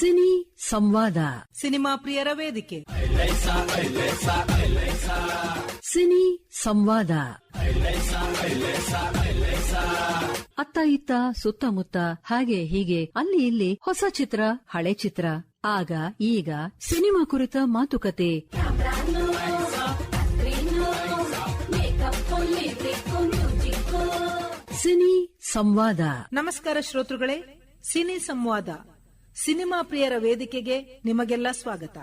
Cine ಸಂವಾದ. Cinema ಪ್ರಿಯರ ವೇದಿಕೆ. Cine ಸಂವಾದ. ಅತ್ತ ಇತ್ತ ಸುತ್ತಮುತ್ತ ಹಾಗೆ ಹೀಗೆ ಅಲ್ಲಿ ಇಲ್ಲಿ ಹೊಸ ಚಿತ್ರ ಹಳೆ ಚಿತ್ರ. ಆಗ ಈಗ ಸಿನಿಮಾ ಕುರಿತ ಮಾತುಕತೆ. ಸಿನಿ ಸಂವಾದ. ನಮಸ್ಕಾರ ಶ್ರೋತೃಗಳೇ ಸಿನಿ ಸಂವಾದ. ಸಿನಿಮಾ ಪ್ರಿಯರ ವೇದಿಕೆಗೆ ನಿಮಗೆಲ್ಲ ಸ್ವಾಗತ.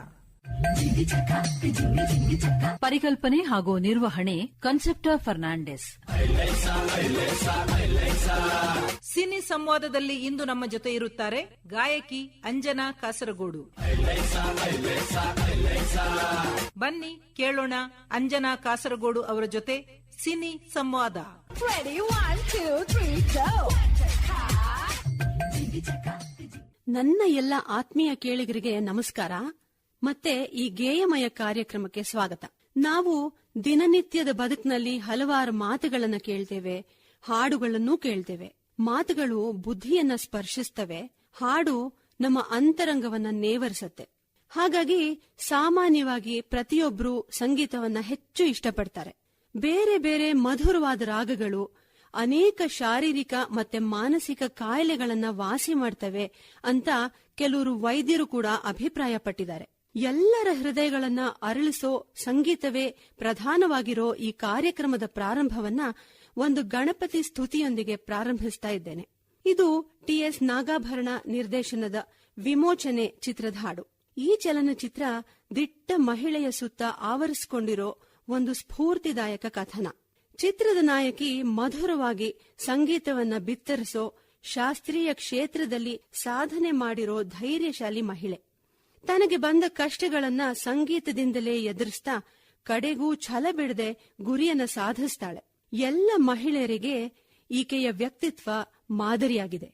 ಪರಿಕಲ್ಪನೆ ಹಾಗೂ ನಿರ್ವಹಣೆ ಕನ್ಸೆಪ್ಟ ಫರ್ನಾಂಡಿಸ್. ಸಿನಿ ಸಂವಾದದಲ್ಲಿ ಇಂದು ನಮ್ಮ ಜೊತೆ ಇರುತ್ತಾರೆ ಗಾಯಕಿ ಅಂಜನಾ ಕಾಸರಗೋಡು. ಬನ್ನಿ ಕೇಳೋಣ ಅಂಜನಾ ಕಾಸರಗೋಡು ಅವರ ಜೊತೆ ಸಿನಿ ಸಂವಾದ. ನನ್ನ ಎಲ್ಲ ಆತ್ಮೀಯ ಕೇಳಿಗರಿಗೆ ನಮಸ್ಕಾರ. ಮತ್ತೆ ಈ ಗೇಯಮಯ ಕಾರ್ಯಕ್ರಮಕ್ಕೆ ಸ್ವಾಗತ. ನಾವು ದಿನನಿತ್ಯದ ಬದುಕಿನಲ್ಲಿ ಹಲವಾರು ಮಾತುಗಳನ್ನು ಕೇಳ್ತೇವೆ, ಹಾಡುಗಳನ್ನು ಕೇಳ್ತೇವೆ. ಮಾತುಗಳು ಬುದ್ಧಿಯನ್ನ ಸ್ಪರ್ಶಿಸ್ತವೆ, ಹಾಡು ನಮ್ಮ ಅಂತರಂಗವನ್ನ ನೇವರಿಸುತ್ತೆ. ಹಾಗಾಗಿ ಸಾಮಾನ್ಯವಾಗಿ ಪ್ರತಿಯೊಬ್ಬರು ಸಂಗೀತವನ್ನ ಹೆಚ್ಚು ಇಷ್ಟಪಡ್ತಾರೆ. ಬೇರೆ ಬೇರೆ ಮಧುರವಾದ ರಾಗಗಳು ಅನೇಕ ಶಾರೀರಿಕ ಮತ್ತೆ ಮಾನಸಿಕ ಕಾಯಿಲೆಗಳನ್ನ ವಾಸಿ ಮಾಡ್ತವೆ ಅಂತ ಕೆಲವರು ವೈದ್ಯರು ಕೂಡ ಅಭಿಪ್ರಾಯಪಟ್ಟಿದ್ದಾರೆ. ಎಲ್ಲರ ಹೃದಯಗಳನ್ನ ಅರಳಿಸೋ ಸಂಗೀತವೇ ಪ್ರಧಾನವಾಗಿರೋ ಈ ಕಾರ್ಯಕ್ರಮದ ಪ್ರಾರಂಭವನ್ನ ಒಂದು ಗಣಪತಿ ಸ್ತುತಿಯೊಂದಿಗೆ ಪ್ರಾರಂಭಿಸ್ತಾ ಇದ್ದೇನೆ. ಇದು ಟಿಎಸ್ ನಾಗಾಭರಣ ನಿರ್ದೇಶನದ ವಿಮೋಚನೆ ಚಿತ್ರದ ಹಾಡು. ಈ ಚಲನಚಿತ್ರ ದಿಟ್ಟ ಮಹಿಳೆಯ ಸುತ್ತ ಆವರಿಸಿಕೊಂಡಿರೋ ಒಂದು ಸ್ಫೂರ್ತಿದಾಯಕ ಕಥನ. ಚಿತ್ರದ ನಾಯಕಿ ಮಧುರವಾಗಿ ಸಂಗೀತವನ್ನ ಬಿತ್ತರಿಸೋ ಶಾಸ್ತ್ರೀಯ ಕ್ಷೇತ್ರದಲ್ಲಿ ಸಾಧನೆ ಮಾಡಿರೋ ಧೈರ್ಯಶಾಲಿ ಮಹಿಳೆ. ತನಗೆ ಬಂದ ಕಷ್ಟಗಳನ್ನ ಸಂಗೀತದಿಂದಲೇ ಎದುರಿಸ್ತಾ ಕಡೆಗೂ ಛಲ ಬಿಡದೆ ಗುರಿಯನ್ನ ಸಾಧಿಸ್ತಾಳೆ. ಎಲ್ಲ ಮಹಿಳೆಯರಿಗೆ ಈಕೆಯ ವ್ಯಕ್ತಿತ್ವ ಮಾದರಿಯಾಗಿದೆ.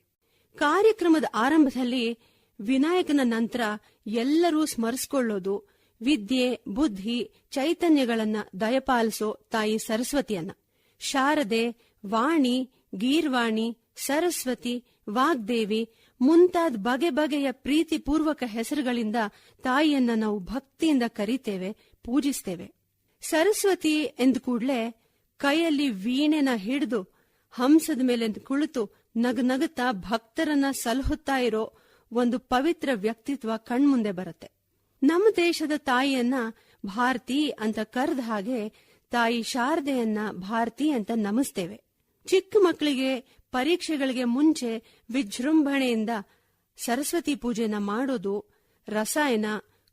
ಕಾರ್ಯಕ್ರಮದ ಆರಂಭದಲ್ಲಿ ವಿನಾಯಕನ ನಂತರ ಎಲ್ಲರೂ ಸ್ಮರಿಸಿಕೊಳ್ಳೋದು, ವಿದ್ಯೆ, ಬುದ್ಧಿ, ಚೈತನ್ಯಗಳನ್ನ ದಯಪಾಲಿಸೋ ತಾಯಿ ಸರಸ್ವತಿಯನ್ನ. ಶಾರದೆ, ವಾಣಿ, ಗೀರ್ವಾಣಿ, ಸರಸ್ವತಿ, ವಾಗ್ದೇವಿ ಮುಂತಾದ ಬಗೆ ಬಗೆಯ ಪ್ರೀತಿಪೂರ್ವಕ ಹೆಸರುಗಳಿಂದ ತಾಯಿಯನ್ನ ನಾವು ಭಕ್ತಿಯಿಂದ ಕರೀತೇವೆ, ಪೂಜಿಸ್ತೇವೆ. ಸರಸ್ವತಿ ಎಂದ ಕೂಡಲೇ ಕೈಯಲ್ಲಿ ವೀಣೆನ ಹಿಡಿದು ಹಂಸದ ಮೇಲೆ ಕುಳಿತು ನಗನಗುತ್ತಾ ಭಕ್ತರನ್ನ ಸಲಹುತ್ತಾ ಇರೋ ಒಂದು ಪವಿತ್ರ ವ್ಯಕ್ತಿತ್ವ ಕಣ್ಮುಂದೆ ಬರುತ್ತೆ. ನಮ್ಮ ದೇಶದ ತಾಯಿಯನ್ನ ಭಾರತಿ ಅಂತ ಕರೆದ ಹಾಗೆ ತಾಯಿ ಶಾರದೆಯನ್ನ ಭಾರತಿ ಅಂತ ನಮಿಸ್ತೇವೆ. ಚಿಕ್ಕ ಮಕ್ಕಳಿಗೆ ಪರೀಕ್ಷೆಗಳಿಗೆ ಮುಂಚೆ ವಿಜೃಂಭಣೆಯಿಂದ ಸರಸ್ವತಿ ಪೂಜೆನ ಮಾಡೋದು, ರಸಾಯನ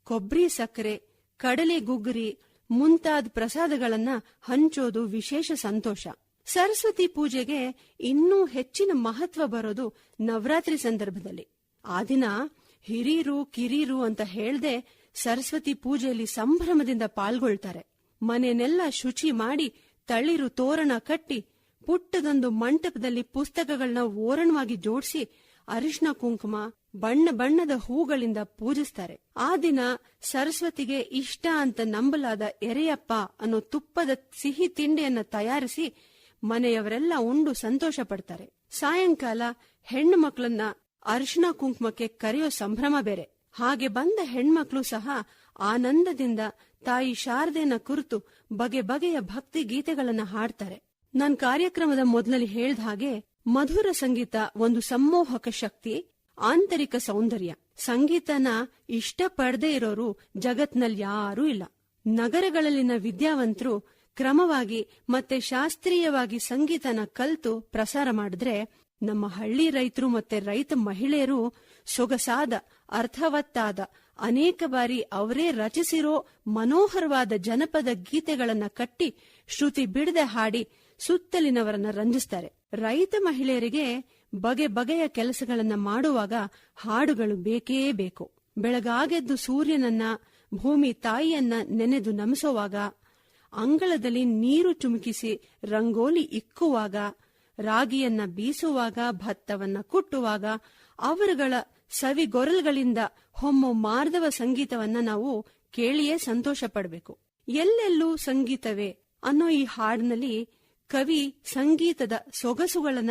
ಕೊಬ್ಬರಿ ಸಕ್ಕರೆ, ಕಡಲೆ ಗುಗ್ಗರಿ ಮುಂತಾದ ಪ್ರಸಾದಗಳನ್ನ ಹಂಚೋದು ವಿಶೇಷ ಸಂತೋಷ. ಸರಸ್ವತಿ ಪೂಜೆಗೆ ಇನ್ನೂ ಹೆಚ್ಚಿನ ಮಹತ್ವ ಬರೋದು ನವರಾತ್ರಿ ಸಂದರ್ಭದಲ್ಲಿ. ಆ ದಿನ ಹಿರಿರು ಕಿರೀರು ಅಂತ ಹೇಳ್ದೆ ಸರಸ್ವತಿ ಪೂಜೆಯಲ್ಲಿ ಸಂಭ್ರಮದಿಂದ ಪಾಲ್ಗೊಳ್ತಾರೆ. ಮನೆನೆಲ್ಲ ಶುಚಿ ಮಾಡಿ ತಳಿರು ತೋರಣ ಕಟ್ಟಿ ಪುಟ್ಟದೊಂದು ಮಂಟಪದಲ್ಲಿ ಪುಸ್ತಕಗಳನ್ನ ಓರಣವಾಗಿ ಜೋಡಿಸಿ ಅರಿಶಿನ ಕುಂಕುಮ, ಬಣ್ಣ ಬಣ್ಣದ ಹೂಗಳಿಂದ ಪೂಜಿಸ್ತಾರೆ. ಆ ದಿನ ಸರಸ್ವತಿಗೆ ಇಷ್ಟ ಅಂತ ನಂಬಲಾದ ಎರೆಯಪ್ಪ ಅನ್ನೋ ತುಪ್ಪದ ಸಿಹಿ ತಿಂಡಿಯನ್ನ ತಯಾರಿಸಿ ಮನೆಯವರೆಲ್ಲ ಉಂಡು ಸಂತೋಷ ಪಡ್ತಾರೆ. ಸಾಯಂಕಾಲ ಹೆಣ್ಣು ಮಕ್ಕಳನ್ನ ಅರಿಶಿನ ಕುಂಕುಮಕ್ಕೆ ಕರೆಯೋ ಸಂಭ್ರಮ ಬೇರೆ. ಹಾಗೆ ಬಂದ ಹೆಣ್ಮಕ್ಳು ಸಹ ಆನಂದದಿಂದ ತಾಯಿ ಶಾರದೆಯನ್ನ ಕುರಿತು ಬಗೆ ಬಗೆಯ ಭಕ್ತಿ ಗೀತೆಗಳನ್ನ ಹಾಡ್ತಾರೆ. ನಾನ್ ಕಾರ್ಯಕ್ರಮದ ಮೊದಲಲ್ಲಿ ಹೇಳ್ದ ಹಾಗೆ ಮಧುರ ಸಂಗೀತ ಒಂದು ಸಮ್ಮೋಹಕ ಶಕ್ತಿ, ಆಂತರಿಕ ಸೌಂದರ್ಯ. ಸಂಗೀತನ ಇಷ್ಟಪಡದೇ ಇರೋರು ಜಗತ್ನಲ್ಲಿ ಯಾರೂ ಇಲ್ಲ. ನಗರಗಳಲ್ಲಿನ ವಿದ್ಯಾವಂತರು ಕ್ರಮವಾಗಿ ಮತ್ತೆ ಶಾಸ್ತ್ರೀಯವಾಗಿ ಸಂಗೀತನ ಕಲ್ತು ಪ್ರಸಾರ ಮಾಡಿದ್ರೆ ನಮ್ಮ ಹಳ್ಳಿ ರೈತರು ಮತ್ತೆ ರೈತ ಮಹಿಳೆಯರು ಸೊಗಸಾದ, ಅರ್ಥವತ್ತಾದ ಅನೇಕ ಬಾರಿ ಅವರೇ ರಚಿಸಿರೋ ಮನೋಹರವಾದ ಜನಪದ ಗೀತೆಗಳನ್ನ ಕಟ್ಟಿ ಶ್ರುತಿ ಬಿಡದೆ ಹಾಡಿ ಸುತ್ತಲಿನವರನ್ನ ರಂಜಿಸ್ತಾರೆ. ರೈತ ಮಹಿಳೆಯರಿಗೆ ಬಗೆ ಬಗೆಯ ಕೆಲಸಗಳನ್ನ ಮಾಡುವಾಗ ಹಾಡುಗಳು ಬೇಕೇ ಬೇಕು. ಬೆಳಗಾಗೆದ್ದು ಸೂರ್ಯನನ್ನ, ಭೂಮಿ ತಾಯಿಯನ್ನ ನೆನೆದು ನಮಿಸುವಾಗ, ಅಂಗಳದಲ್ಲಿ ನೀರು ಚುಮುಕಿಸಿ ರಂಗೋಲಿ ಇಕ್ಕುವಾಗ, ರಾಗಿಯನ್ನ ಬೀಸುವಾಗ, ಭತ್ತವನ್ನ ಕುಟ್ಟುವಾಗ, ಅವರುಗಳ ಸವಿಗೊರಲ್ಗಳಿಂದ ಹೊಮ್ಮು ಮಾರ್ದವ ಸಂಗೀತವನ್ನ ನಾವು ಕೇಳಿಯೇ ಸಂತೋಷ ಪಡಬೇಕು ಎಲ್ಲೆಲ್ಲೂ ಸಂಗೀತವೇ ಅನ್ನೋ ಈ ಹಾಡಿನಲ್ಲಿ ಕವಿ ಸಂಗೀತದ ಸೊಗಸುಗಳನ್ನ,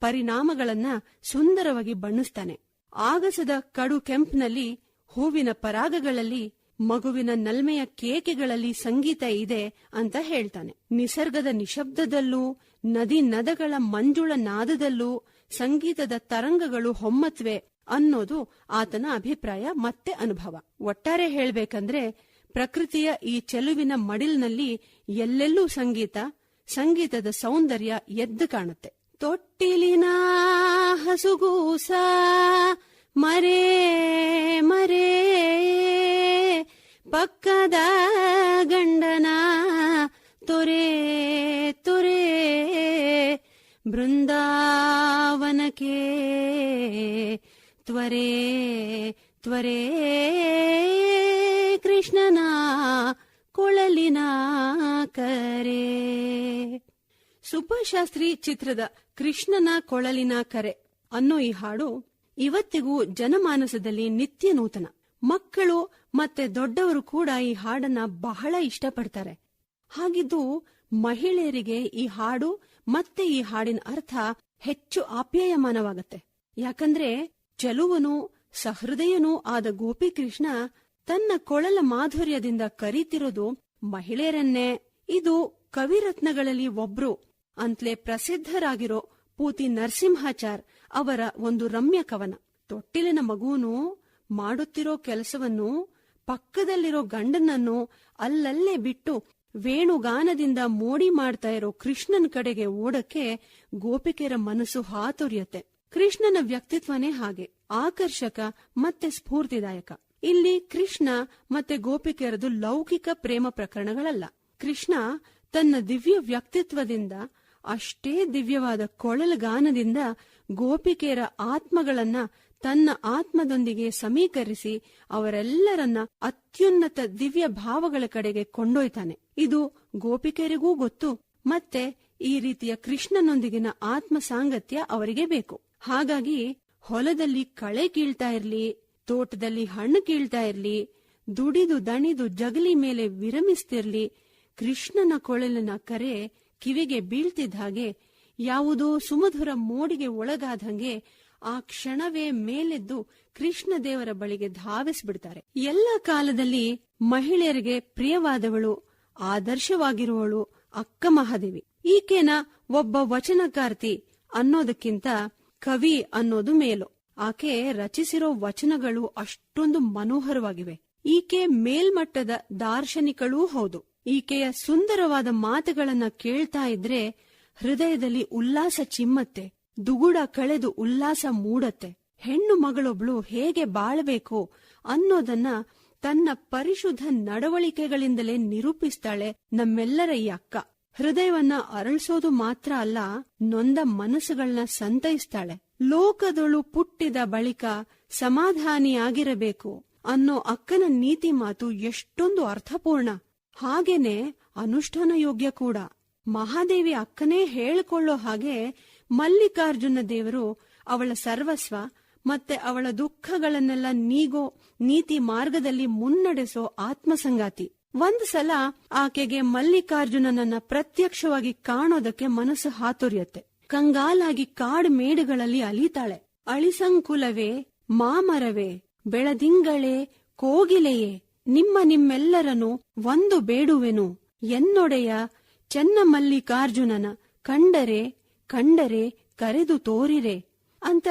ಪರಿಣಾಮಗಳನ್ನ ಸುಂದರವಾಗಿ ಬಣ್ಣಿಸ್ತಾನೆ. ಆಗಸದ ಕಡು ಕೆಂಪ್ನಲ್ಲಿ, ಹೂವಿನ ಪರಾಗಗಳಲ್ಲಿ, ಮಗುವಿನ ನಲ್ಮೆಯ ಕೇಕೆಗಳಲ್ಲಿ ಸಂಗೀತ ಇದೆ ಅಂತ ಹೇಳ್ತಾನೆ. ನಿಸರ್ಗದ ನಿಶಬ್ದದಲ್ಲೂ, ನದಿ ನದಗಳ ಮಂಜುಳ ನಾದದಲ್ಲೂ ಸಂಗೀತದ ತರಂಗಗಳು ಹೊಮ್ಮತ್ವೆ. ಅನ್ನೋದು ಆತನ ಅಭಿಪ್ರಾಯ, ಮತ್ತೆ ಅನುಭವ. ಒಟ್ಟಾರೆ ಹೇಳ್ಬೇಕಂದ್ರೆ, ಪ್ರಕೃತಿಯ ಈ ಚೆಲುವಿನ ಮಡಿಲ್ನಲ್ಲಿ ಎಲ್ಲೆಲ್ಲೂ ಸಂಗೀತ, ಸಂಗೀತದ ಸೌಂದರ್ಯ ಎದ್ದು ಕಾಣುತ್ತೆ. ತೊಟ್ಟಿಲಿನ ಹಸುಗೂಸ, ಮರೇ ಮರೇ, ಪಕ್ಕದ ಗಂಡನ ತೊರೆ ತೊರೆ, ಬೃಂದಾವನಕ್ಕೆ ತ್ವರೆ ತ್ವರೆ, ಕೃಷ್ಣನ ಕೊಳಲಿನ ಕರೆ. ಸುಬ್ಬಶಾಸ್ತ್ರಿ ಚಿತ್ರದ ಕೃಷ್ಣನ ಕೊಳಲಿನ ಕರೆ ಅನ್ನೋ ಈ ಹಾಡು ಇವತ್ತಿಗೂ ಜನಮಾನಸದಲ್ಲಿ ನಿತ್ಯ ನೂತನ. ಮಕ್ಕಳು ಮತ್ತೆ ದೊಡ್ಡವರು ಕೂಡ ಈ ಹಾಡನ್ನ ಬಹಳ ಇಷ್ಟಪಡ್ತಾರೆ. ಹಾಗಿದ್ದು ಮಹಿಳೆಯರಿಗೆ ಈ ಹಾಡು ಮತ್ತೆ ಈ ಹಾಡಿನ ಅರ್ಥ ಹೆಚ್ಚು ಆಪ್ಯಾಯಮಾನವಾಗತ್ತೆ. ಯಾಕಂದ್ರೆ ಚೆಲುವನು, ಸಹೃದಯನೂ ಆದ ಗೋಪಿಕೃಷ್ಣ ತನ್ನ ಕೊಳಲ ಮಾಧುರ್ಯದಿಂದ ಕರೀತಿರೋದು ಮಹಿಳೆಯರನ್ನೇ. ಇದು ಕವಿರತ್ನಗಳಲ್ಲಿ ಒಬ್ರು, ಅಂತ್ಲೇ ಪ್ರಸಿದ್ಧರಾಗಿರೋ ಪೂತಿ ನರಸಿಂಹಾಚಾರ್ ಅವರ ಒಂದು ರಮ್ಯ ಕವನ. ತೊಟ್ಟಿಲಿನ ಮಗುವನು ಮಾಡುತ್ತಿರೋ ಕೆಲಸವನ್ನು ಪಕ್ಕದಲ್ಲಿರೋ ಗಂಡನನ್ನು ಅಲ್ಲಲ್ಲೇ ಬಿಟ್ಟು ವೇಣುಗಾನದಿಂದ ಮೋಡಿ ಮಾಡ್ತಾ ಇರೋ ಕೃಷ್ಣನ್ ಕಡೆಗೆ ಓಡಕ್ಕೆ ಗೋಪಿಕೆಯರ ಮನಸ್ಸು ಹಾತೊರಿಯತ್ತೆ. ಕೃಷ್ಣನ ವ್ಯಕ್ತಿತ್ವನೇ ಹಾಗೆ, ಆಕರ್ಷಕ ಮತ್ತೆ ಸ್ಫೂರ್ತಿದಾಯಕ. ಇಲ್ಲಿ ಕೃಷ್ಣ ಮತ್ತೆ ಗೋಪಿಕೆಯರದು ಲೌಕಿಕ ಪ್ರೇಮ ಪ್ರಕರಣಗಳಲ್ಲ. ಕೃಷ್ಣ ತನ್ನ ದಿವ್ಯ ವ್ಯಕ್ತಿತ್ವದಿಂದ, ಅಷ್ಟೇ ದಿವ್ಯವಾದ ಕೊಳಲಗಾನದಿಂದ ಗೋಪಿಕೆಯರ ಆತ್ಮಗಳನ್ನ ತನ್ನ ಆತ್ಮದೊಂದಿಗೆ ಸಮೀಕರಿಸಿ ಅವರೆಲ್ಲರನ್ನ ಅತ್ಯುನ್ನತ ದಿವ್ಯ ಭಾವಗಳ ಕಡೆಗೆ ಕೊಂಡೊಯ್ತಾನೆ. ಇದು ಗೋಪಿಕೆಯರಿಗೂ ಗೊತ್ತು. ಮತ್ತೆ ಈ ರೀತಿಯ ಕೃಷ್ಣನೊಂದಿಗಿನ ಆತ್ಮ ಸಾಂಗತ್ಯ ಅವರಿಗೆ ಬೇಕು. ಹಾಗಾಗಿ ಹೊಲದಲ್ಲಿ ಕಳೆ ಕೀಳ್ತಾ ಇರ್ಲಿ, ತೋಟದಲ್ಲಿ ಹಣ್ಣು ಕೀಳ್ತಾ ಇರ್ಲಿ, ದುಡಿದು ದಣಿದು ಜಗಲಿ ಮೇಲೆ ವಿರಮಿಸ್ತಿರ್ಲಿ, ಕೃಷ್ಣನ ಕೊಳಲಿನ ಕರೆ ಕಿವಿಗೆ ಬೀಳ್ತಿದ್ದ ಹಾಗೆ ಯಾವುದೋ ಸುಮಧುರ ಮೋಡಿಗೆ ಒಳಗಾದಂಗೆ ಆ ಕ್ಷಣವೇ ಮೇಲೆದ್ದು ಕೃಷ್ಣ ದೇವರ ಬಳಿಗೆ ಧಾವಿಸ್ಬಿಡ್ತಾರೆ. ಎಲ್ಲ ಕಾಲದಲ್ಲಿ ಮಹಿಳೆಯರಿಗೆ ಪ್ರಿಯವಾದವಳು, ಆದರ್ಶವಾಗಿರುವಳು ಅಕ್ಕ ಮಹಾದೇವಿ. ಈಕೆನ ಒಬ್ಬ ವಚನಕಾರ್ತಿ ಅನ್ನೋದಕ್ಕಿಂತ ಕವಿ ಅನ್ನೋದು ಮೇಲು. ಆಕೆ ರಚಿಸಿರೋ ವಚನಗಳು ಅಷ್ಟೊಂದು ಮನೋಹರವಾಗಿವೆ. ಈಕೆ ಮೇಲ್ಮಟ್ಟದ ದಾರ್ಶನಿಕಳೂ ಹೌದು. ಈಕೆಯ ಸುಂದರವಾದ ಮಾತುಗಳನ್ನ ಕೇಳ್ತಾ ಇದ್ರೆ ಹೃದಯದಲ್ಲಿ ಉಲ್ಲಾಸ ಚಿಮ್ಮತ್ತೆ, ದುಗುಡ ಕಳೆದು ಉಲ್ಲಾಸ ಮೂಡತ್ತೆ. ಹೆಣ್ಣು ಮಗಳೊಬ್ಳು ಹೇಗೆ ಬಾಳ್ಬೇಕು ಅನ್ನೋದನ್ನ ತನ್ನ ಪರಿಶುದ್ಧ ನಡವಳಿಕೆಗಳಿಂದಲೇ ನಿರೂಪಿಸ್ತಾಳೆ ನಮ್ಮೆಲ್ಲರ ಈ ಅಕ್ಕ. ಹೃದಯವನ್ನ ಅರಳಿಸೋದು ಮಾತ್ರ ಅಲ್ಲ, ನೊಂದ ಮನಸ್ಸುಗಳನ್ನ ಸಂತೈಸ್ತಾಳೆ. ಲೋಕದೊಳು ಪುಟ್ಟಿದ ಬಳಿಕ ಸಮಾಧಾನಿಯಾಗಿರಬೇಕು ಅನ್ನೋ ಅಕ್ಕನ ನೀತಿ ಮಾತು ಎಷ್ಟೊಂದು ಅರ್ಥಪೂರ್ಣ. ಹಾಗೇನೆ ಅನುಷ್ಠಾನ ಯೋಗ್ಯ ಕೂಡ. ಮಹಾದೇವಿ ಅಕ್ಕನೇ ಹೇಳಿಕೊಳ್ಳೋ ಹಾಗೆ ಮಲ್ಲಿಕಾರ್ಜುನ ದೇವರು ಅವಳ ಸರ್ವಸ್ವ ಮತ್ತೆ ಅವಳ ದುಃಖಗಳನ್ನೆಲ್ಲ ನೀಗೋ ನೀತಿ ಮಾರ್ಗದಲ್ಲಿ ಮುನ್ನಡೆಸೋ ಆತ್ಮಸಂಗಾತಿ. ಒಂದ್ ಸಲ ಆಕೆಗೆ ಮಲ್ಲಿಕಾರ್ಜುನನನ್ನ ಪ್ರತ್ಯಕ್ಷವಾಗಿ ಕಾಣೋದಕ್ಕೆ ಮನಸ್ಸು ಹಾತೊರಿಯತ್ತೆ. ಕಂಗಾಲಾಗಿ ಕಾಡು ಮೇಡುಗಳಲ್ಲಿ ಅಲಿತಾಳೆ. ಅಳಿಸಂಕುಲವೇ, ಮಾಮರವೇ, ಬೆಳದಿಂಗಳೇ, ಕೋಗಿಲೆಯೇ, ನಿಮ್ಮ ನಿಮ್ಮೆಲ್ಲರನು ಒಂದು ಬೇಡುವೆನು. ಎನ್ನೊಡೆಯ ಚೆನ್ನ ಮಲ್ಲಿಕಾರ್ಜುನನ ಕಂಡರೆ ಕಂಡರೆ ಕರೆದು ತೋರಿರೆ ಅಂತ